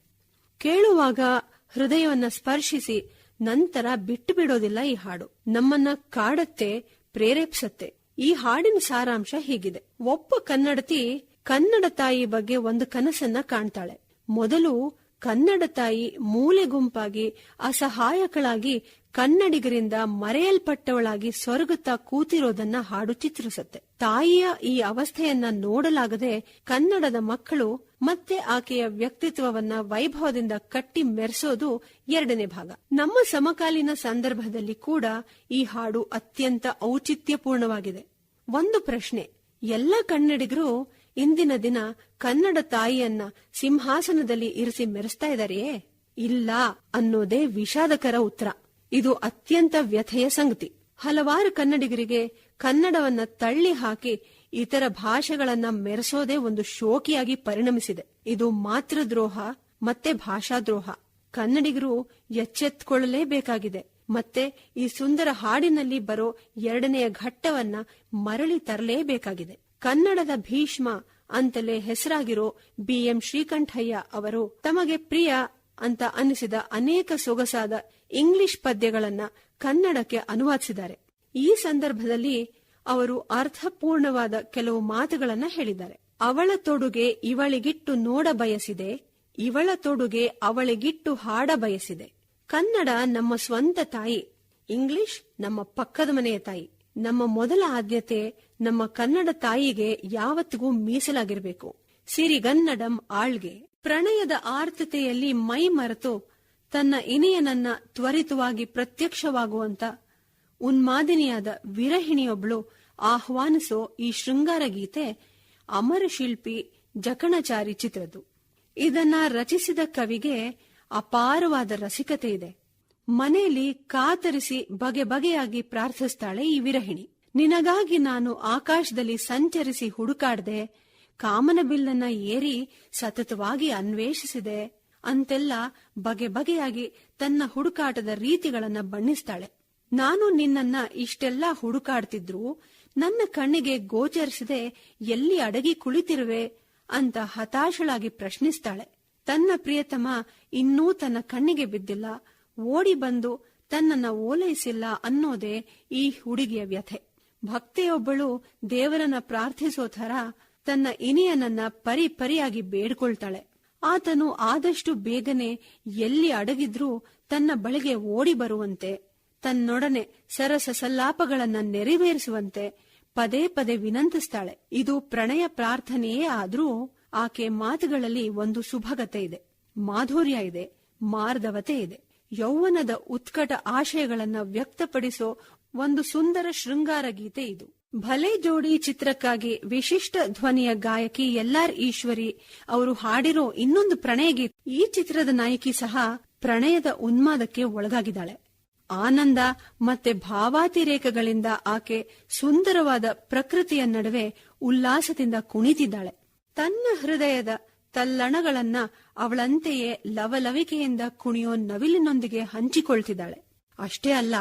ಕೇಳುವಾಗ ಹೃದಯವನ್ನ ಸ್ಪರ್ಶಿಸಿ ನಂತರ ಬಿಟ್ಟು ಬಿಡೋದಿಲ್ಲ ಈ ಹಾಡು. ನಮ್ಮನ್ನ ಕಾಡತ್ತೆ, ಪ್ರೇರೇಪಿಸತ್ತೆ. ಈ ಹಾಡಿನ ಸಾರಾಂಶ ಹೀಗಿದೆ. ಒಬ್ಬ ಕನ್ನಡತಿ ಕನ್ನಡ ತಾಯಿ ಬಗ್ಗೆ ಒಂದು ಕನಸನ್ನ ಕಾಣ್ತಾಳೆ. ಮೊದಲು ಕನ್ನಡ ತಾಯಿ ಮೂಲೆ ಗುಂಪಾಗಿ, ಅಸಹಾಯಕಳಾಗಿ, ಕನ್ನಡಿಗರಿಂದ ಮರೆಯಲ್ಪಟ್ಟವಳಾಗಿ ಸ್ವರ್ಗತ ಕೂತಿರೋದನ್ನ ಹಾಡು ಚಿತ್ರಿಸುತ್ತೆ. ತಾಯಿಯ ಈ ಅವಸ್ಥೆಯನ್ನ ನೋಡಲಾಗದೆ ಕನ್ನಡದ ಮಕ್ಕಳು ಮತ್ತೆ ಆಕೆಯ ವ್ಯಕ್ತಿತ್ವವನ್ನ ವೈಭವದಿಂದ ಕಟ್ಟಿ ಮೆರೆಸೋದು ಎರಡನೇ ಭಾಗ. ನಮ್ಮ ಸಮಕಾಲೀನ ಸಂದರ್ಭದಲ್ಲಿ ಕೂಡ ಈ ಹಾಡು ಅತ್ಯಂತ ಔಚಿತ್ಯಪೂರ್ಣವಾಗಿದೆ. ಒಂದು ಪ್ರಶ್ನೆ, ಎಲ್ಲ ಕನ್ನಡಿಗರು ಇಂದಿನ ದಿನ ಕನ್ನಡ ತಾಯಿಯನ್ನ ಸಿಂಹಾಸನದಲ್ಲಿ ಇರಿಸಿ ಮೆರೆಸ್ತಾ ಇದ್ದಾರೆಯೇ ಇಲ್ಲ ಅನ್ನೋದೇ ವಿಷಾದಕರ ಉತ್ತರ. ಇದು ಅತ್ಯಂತ ವ್ಯಥೆಯ ಸಂಗತಿ. ಹಲವಾರು ಕನ್ನಡಿಗರಿಗೆ ಕನ್ನಡವನ್ನ ತಳ್ಳಿ ಹಾಕಿ ಇತರ ಭಾಷೆಗಳನ್ನ ಮೆರೆಸೋದೇ ಒಂದು ಶೋಕಿಯಾಗಿ ಪರಿಣಮಿಸಿದೆ. ಇದು ಮಾತೃದ್ರೋಹ ಮತ್ತೆ ಭಾಷಾದ್ರೋಹ. ಕನ್ನಡಿಗರು ಎಚ್ಚೆತ್ತುಕೊಳ್ಳಲೇಬೇಕಾಗಿದೆ ಮತ್ತೆ ಈ ಸುಂದರ ಹಾಡಿನಲ್ಲಿ ಬರೋ ಎರಡನೆಯ ಘಟ್ಟವನ್ನ ಮರಳಿ ತರಲೇಬೇಕಾಗಿದೆ. ಕನ್ನಡದ ಭೀಷ್ಮ ಅಂತಲೇ ಹೆಸರಾಗಿರೋ ಬಿ ಎಂ ಶ್ರೀಕಂಠಯ್ಯ ಅವರು ತಮಗೆ ಪ್ರಿಯ ಅಂತ ಅನ್ನಿಸಿದ ಅನೇಕ ಸೊಗಸಾದ ಇಂಗ್ಲಿಷ್ ಪದ್ಯಗಳನ್ನ ಕನ್ನಡಕ್ಕೆ ಅನುವಾದಿಸಿದ್ದಾರೆ. ಈ ಸಂದರ್ಭದಲ್ಲಿ ಅವರು ಅರ್ಥಪೂರ್ಣವಾದ ಕೆಲವು ಮಾತುಗಳನ್ನ ಹೇಳಿದ್ದಾರೆ. ಅವಳ ತೊಡುಗೆ ಇವಳಿಗಿಟ್ಟು ನೋಡ ಬಯಸಿದೆ, ಇವಳ ತೊಡುಗೆ ಅವಳಿಗಿಟ್ಟು ಹಾಡ ಬಯಸಿದೆ. ಕನ್ನಡ ನಮ್ಮ ಸ್ವಂತ ತಾಯಿ, ಇಂಗ್ಲಿಷ್ ನಮ್ಮ ಪಕ್ಕದ ಮನೆಯ ತಾಯಿ. ನಮ್ಮ ಮೊದಲ ಆದ್ಯತೆ ನಮ್ಮ ಕನ್ನಡ ತಾಯಿಗೆ ಯಾವತ್ತಿಗೂ ಮೀಸಲಾಗಿರಬೇಕು. ಸಿರಿಗನ್ನಡಂ ಆಳ್ಗೆ. ಪ್ರಣಯದ ಆರ್ತತೆಯಲ್ಲಿ ಮೈ ಮರೆತು ತನ್ನ ಇನಿಯನನ್ನ ತ್ವರಿತವಾಗಿ ಪ್ರತ್ಯಕ್ಷವಾಗುವಂತ ಉನ್ಮಾದಿನಿಯಾದ ವಿರಹಿಣಿಯೊಬ್ಳು ಆಹ್ವಾನಿಸೋ ಈ ಶೃಂಗಾರ ಗೀತೆ ಅಮರ ಶಿಲ್ಪಿ ಜಕಣಚಾರಿ ಚಿತ್ರದು ಇದನ್ನ ರಚಿಸಿದ ಕವಿಗೆ ಅಪಾರವಾದ ರಸಿಕತೆ ಇದೆ. ಮನೆಯಲ್ಲಿ ಕಾತರಿಸಿ ಬಗೆ ಬಗೆಯಾಗಿ ಪ್ರಾರ್ಥಿಸ್ತಾಳೆ ಈ ವಿರಹಿಣಿ. ನಿನಗಾಗಿ ನಾನು ಆಕಾಶದಲ್ಲಿ ಸಂಚರಿಸಿ ಹುಡುಕಾಡ್ದೆ ಕಾಮನಬಿಲ್ಲನ್ನ ಏರಿ ಸತತವಾಗಿ ಅನ್ವೇಷಿಸಿದೆ ಅಂತೆಲ್ಲ ಬಗೆ ಬಗೆಯಾಗಿ ತನ್ನ ಹುಡುಕಾಟದ ರೀತಿಗಳನ್ನ ಬಣ್ಣಿಸ್ತಾಳೆ. ನಾನು ನಿನ್ನನ್ನ ಇಷ್ಟೆಲ್ಲ ಹುಡುಕಾಡ್ತಿದ್ರು ನನ್ನ ಕಣ್ಣಿಗೆ ಗೋಚರಿಸದೆ ಎಲ್ಲಿ ಅಡಗಿ ಕುಳಿತಿರುವೆ ಅಂತ ಹತಾಶಳಾಗಿ ಪ್ರಶ್ನಿಸ್ತಾಳೆ. ತನ್ನ ಪ್ರಿಯತಮ ಇನ್ನೂ ತನ್ನ ಕಣ್ಣಿಗೆ ಬಿದ್ದಿಲ್ಲ. ಓಡಿ ಬಂದು ತನ್ನನ್ನ ಓಲೈಸಿಲ್ಲ ಅನ್ನೋದೇ ಈ ಹುಡುಗಿಯ ವ್ಯಥೆ. ಭಕ್ತೆಯೊಬ್ಬಳು ದೇವರನ್ನ ಪ್ರಾರ್ಥಿಸೋ ಥರ ತನ್ನ ಇನಿಯನನ್ನ ಪರಿ ಪರಿಯಾಗಿ ಬೇಡ್ಕೊಳ್ತಾಳೆ. ಆತನು ಆದಷ್ಟು ಬೇಗನೆ ಎಲ್ಲಿ ಅಡಗಿದ್ರೂ ತನ್ನ ಬಳಿಗೆ ಓಡಿ ಬರುವಂತೆ, ತನ್ನೊಡನೆ ಸರಸ ಸಲ್ಲಾಪಗಳನ್ನ ನೆರವೇರಿಸುವಂತೆ ಪದೇ ಪದೇ ವಿನಂತಿಸ್ತಾಳೆ. ಇದು ಪ್ರಣಯ ಪ್ರಾರ್ಥನೆಯೇ ಆದ್ರೂ ಆಕೆ ಮಾತುಗಳಲ್ಲಿ ಒಂದು ಸುಭಗತೆ ಇದೆ, ಮಾಧುರ್ಯ ಇದೆ ಮಾರ್ಧವತೆ ಇದೆ. ಯೌವನದ ಉತ್ಕಟ ಆಶಯಗಳನ್ನ ವ್ಯಕ್ತಪಡಿಸೋ ಒಂದು ಸುಂದರ ಶೃಂಗಾರ ಗೀತೆ ಇದು. ಭಲೆ ಜೋಡಿ ಚಿತ್ರಕ್ಕಾಗಿ ವಿಶಿಷ್ಟ ಧ್ವನಿಯ ಗಾಯಕಿ ಎಲ್ಲಾರ್ ಈಶ್ವರಿ ಅವರು ಹಾಡಿರೋ ಇನ್ನೊಂದು ಪ್ರಣಯ ಗೀತೆ. ಈ ಚಿತ್ರದ ನಾಯಕಿ ಸಹ ಪ್ರಣಯದ ಉನ್ಮಾದಕ್ಕೆ ಒಳಗಾಗಿದ್ದಾಳೆ. ಆನಂದ ಮತ್ತೆ ಭಾವಾತಿರೇಕಗಳಿಂದ ಆಕೆ ಸುಂದರವಾದ ಪ್ರಕೃತಿಯ ನಡುವೆ ಉಲ್ಲಾಸದಿಂದ ಕುಣಿತಿದ್ದಾಳೆ. ತನ್ನ ಹೃದಯದ ತಲ್ಲಣಗಳನ್ನ ಅವಳಂತೆಯೇ ಲವಲವಿಕೆಯಿಂದ ಕುಣಿಯೋ ನವಿಲಿನೊಂದಿಗೆ ಹಂಚಿಕೊಳ್ತಿದ್ದಾಳೆ. ಅಷ್ಟೇ ಅಲ್ಲ,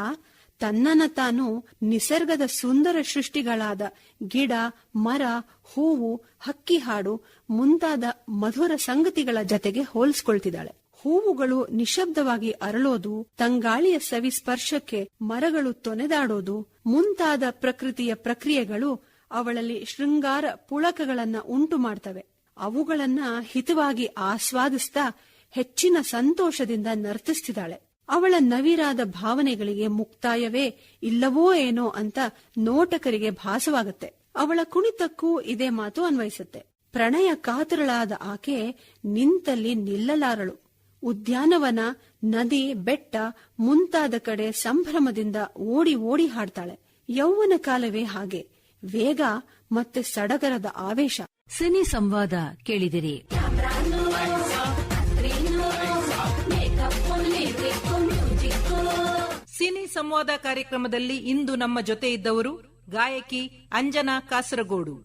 ತನ್ನನ ತಾನು ನಿಸರ್ಗದ ಸುಂದರ ಸೃಷ್ಟಿಗಳಾದ ಗಿಡ, ಮರ, ಹೂವು, ಹಕ್ಕಿ ಹಾಡು ಮುಂತಾದ ಮಧುರ ಸಂಗತಿಗಳ ಜತೆಗೆ ಹೋಲಿಸ್ಕೊಳ್ತಿದ್ದಾಳೆ. ಹೂವುಗಳು ನಿಶಬ್ದವಾಗಿ ಅರಳೋದು, ತಂಗಾಳಿಯ ಸವಿ ಸ್ಪರ್ಶಕ್ಕೆ ಮರಗಳು ತೊನೆದಾಡೋದು, ಮುಂತಾದ ಪ್ರಕೃತಿಯ ಪ್ರಕ್ರಿಯೆಗಳು ಅವಳಲ್ಲಿ ಶೃಂಗಾರ ಪುಳಕಗಳನ್ನ ಉಂಟು ಮಾಡ್ತವೆ ಅವುಗಳನ್ನ ಹಿತವಾಗಿ ಆಸ್ವಾದಿಸ್ತಾ ಹೆಚ್ಚಿನ ಸಂತೋಷದಿಂದ ನರ್ತಿಸ್ತಿದ್ದಾಳೆ. ಅವಳ ನವಿರಾದ ಭಾವನೆಗಳಿಗೆ ಮುಕ್ತಾಯವೇ ಇಲ್ಲವೋ ಏನೋ ಅಂತ ನೋಟಕರಿಗೆ ಭಾಸವಾಗುತ್ತೆ. ಅವಳ ಕುಣಿತಕ್ಕೂ ಇದೇ ಮಾತು ಅನ್ವಯಿಸುತ್ತೆ. ಪ್ರಣಯ ಕಾತುರಳಾದ ಆಕೆ ನಿಂತಲ್ಲಿ ನಿಲ್ಲಲಾರಳು. ಉದ್ಯಾನವನ, ನದಿ, ಬೆಟ್ಟ ಮುಂತಾದ ಕಡೆ ಸಂಭ್ರಮದಿಂದ ಓಡಿ ಓಡಿ ಹಾಡ್ತಾಳೆ. ಯೌವನ ಕಾಲವೇ ಹಾಗೆ. ವೇಗ ಮತ್ತೆ ಸಡಗರದ ಆವೇಶ. ಸಿನಿ ಸಂವಾದ ಕೇಳಿದಿರಿ. ಸಿನಿ ಸಂವಾದ ಕಾರ್ಯಕ್ರಮದಲ್ಲಿ ಇಂದು ನಮ್ಮ ಜೊತೆ ಇದ್ದವರು ಗಾಯಕಿ ಅಂಜನಾ ಕಾಸರಗೋಡು.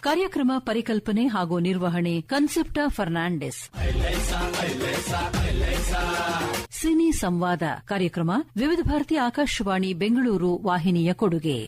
ಕಾರ್ಯಕ್ರಮ ಪರಿಕಲ್ಪನೆ ಹಾಗೂ ನಿರ್ವಹಣೆ ಕನ್ಸೆಪ್ಟ ಫರ್ನಾಂಡಿಸ್. ಸಿನಿ ಸಂವಾದ ಕಾರ್ಯಕ್ರಮ ವಿವಿಧ ಭಾರತಿ ಆಕಾಶವಾಣಿ ಬೆಂಗಳೂರು ವಾಹಿನಿಯ ಕೊಡುಗೆ.